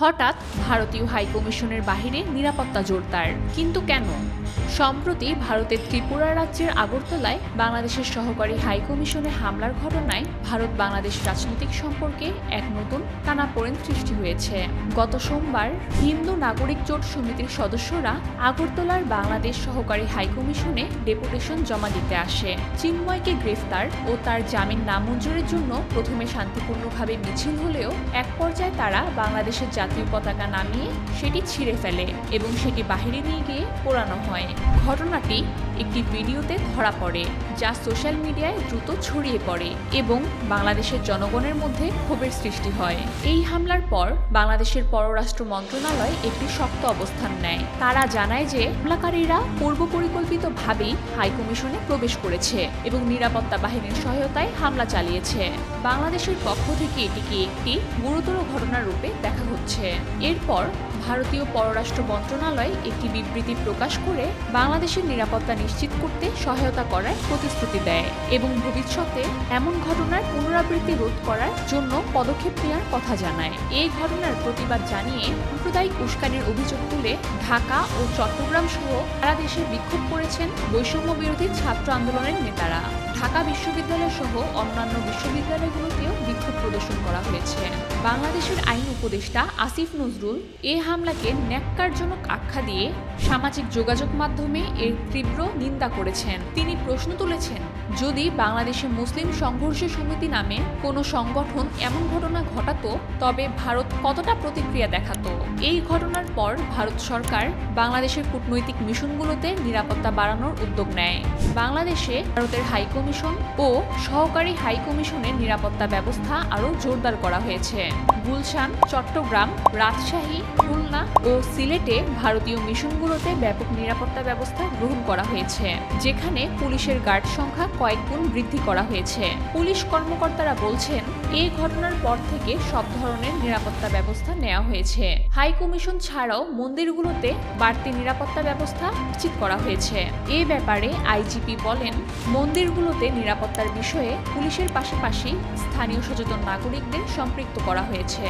হঠাৎ ভারতীয় হাইকমিশনের বাহিরে নিরাপত্তা জোরদার। কিন্তু কেন? সম্প্রতি ভারতের ত্রিপুরা রাজ্যের আগরতলায় বাংলাদেশের সহকারী হাইকমিশনে হামলার ঘটনায় ভারত বাংলাদেশ রাজনৈতিক সম্পর্কে এক নতুন টানাপোড়েন সৃষ্টি হয়েছে। গত সোমবার হিন্দু নাগরিক জোট সমিতির সদস্যরা আগরতলার বাংলাদেশ সহকারী হাইকমিশনে ডেপুটেশন জমা দিতে আসে। চিন্ময়কে গ্রেফতার ও তার জামিন নামঞ্জুরের জন্য প্রথমে শান্তিপূর্ণভাবে মিছিল হলেও এক পর্যায়ে তারা বাংলাদেশের জাতীয় পতাকা নামিয়ে সেটি ছিঁড়ে ফেলে এবং সেটি বাহিরে নিয়ে গিয়ে পোড়ানো হয়। ঘটনাটি একটি ভিডিওতে ধরা পড়ে, যা সোশ্যাল মিডিয়ায় দ্রুত ছড়িয়ে পড়ে এবং বাংলাদেশের জনগণের মধ্যে ক্ষোভের সৃষ্টি হয়। এই হামলার পর বাংলাদেশের পররাষ্ট্র মন্ত্রণালয় একটি শক্ত অবস্থান নেয়। তারা জানায় যে হামলাকারীরা পূর্ব পরিকল্পিতভাবেই হাইকমিশনে প্রবেশ করেছে এবং নিরাপত্তা বাহিনীর সহায়তায় হামলা চালিয়েছে। বাংলাদেশের পক্ষ থেকে এটিকে একটি গুরুতর ঘটনার রূপে দেখা হচ্ছে। এরপর ভারতীয় পররাষ্ট্র মন্ত্রণালয় একটি বিবৃতি প্রকাশ করে বাংলাদেশের নিরাপত্তা নিশ্চিত করতে সহায়তা করার প্রতিশ্রুতি দেয় এবং ভবিষ্যতে এমন ঘটনার পুনরাবৃত্তি রোধ করার জন্য পদক্ষেপ নেওয়ার কথা জানায়। এই ঘটনার প্রতিবাদ জানিয়ে সাম্প্রদায়িক উস্কানির অভিযোগ তুলে ঢাকা ও চট্টগ্রাম সহ সারা দেশে বিক্ষোভ করেছেন বৈষম্য বিরোধী ছাত্র আন্দোলনের নেতারা। ঢাকা বিশ্ববিদ্যালয় সহ অন্যান্য বিশ্ববিদ্যালয়গুলোতেও বিক্ষোভ প্রদর্শন করা হয়েছে। বাংলাদেশের আইন উপদেষ্টা আসিফ নজরুল এ হামলাকে ন্যাক্কারজনক আখ্যা দিয়ে সামাজিক যোগাযোগ মাধ্যমে এর তীব্র নিন্দা করেছেন। তিনি প্রশ্ন তুলেছেন, যদি বাংলাদেশে মুসলিম সংঘর্ষ সমিতি নামে কোনো সংগঠন এমন ঘটনা ঘটাতো, তবে ভারত কতটা প্রতিক্রিয়া দেখাতো? এই ঘটনার পর ভারত সরকার বাংলাদেশের কূটনৈতিক মিশনগুলোতে নিরাপত্তা বাড়ানোর উদ্যোগ নেয়। বাংলাদেশে ভারতের হাইকমিশন ও সহকারী হাইকমিশনের নিরাপত্তা ব্যবস্থা আরও জোরদার করা হয়েছে। গুলশান, চট্টগ্রাম, রাজশাহী, খুলনা ও সিলেটে ভারতীয় মিশনগুলোতে ব্যাপক নিরাপত্তা ব্যবস্থা গ্রহণ করা হয়েছে, যেখানে পুলিশের গার্ড সংখ্যা কয়েক গুণ বৃদ্ধি করা হয়েছে। পুলিশ কর্মকর্তারা বলছেন, এই ঘটনার পর থেকে সব ধরনের নিরাপত্তা ব্যবস্থা নেওয়া হয়েছে। হাই কমিশন ছাড়াও মন্দিরগুলোতে বাড়তি নিরাপত্তা ব্যবস্থা নিশ্চিত করা হয়েছে। এ ব্যাপারে আইজিপি বলেন, মন্দিরগুলোতে নিরাপত্তার বিষয়ে পুলিশের পাশাপাশি স্থানীয় সচেতন নাগরিকদের সম্পৃক্ত করা হয়েছে।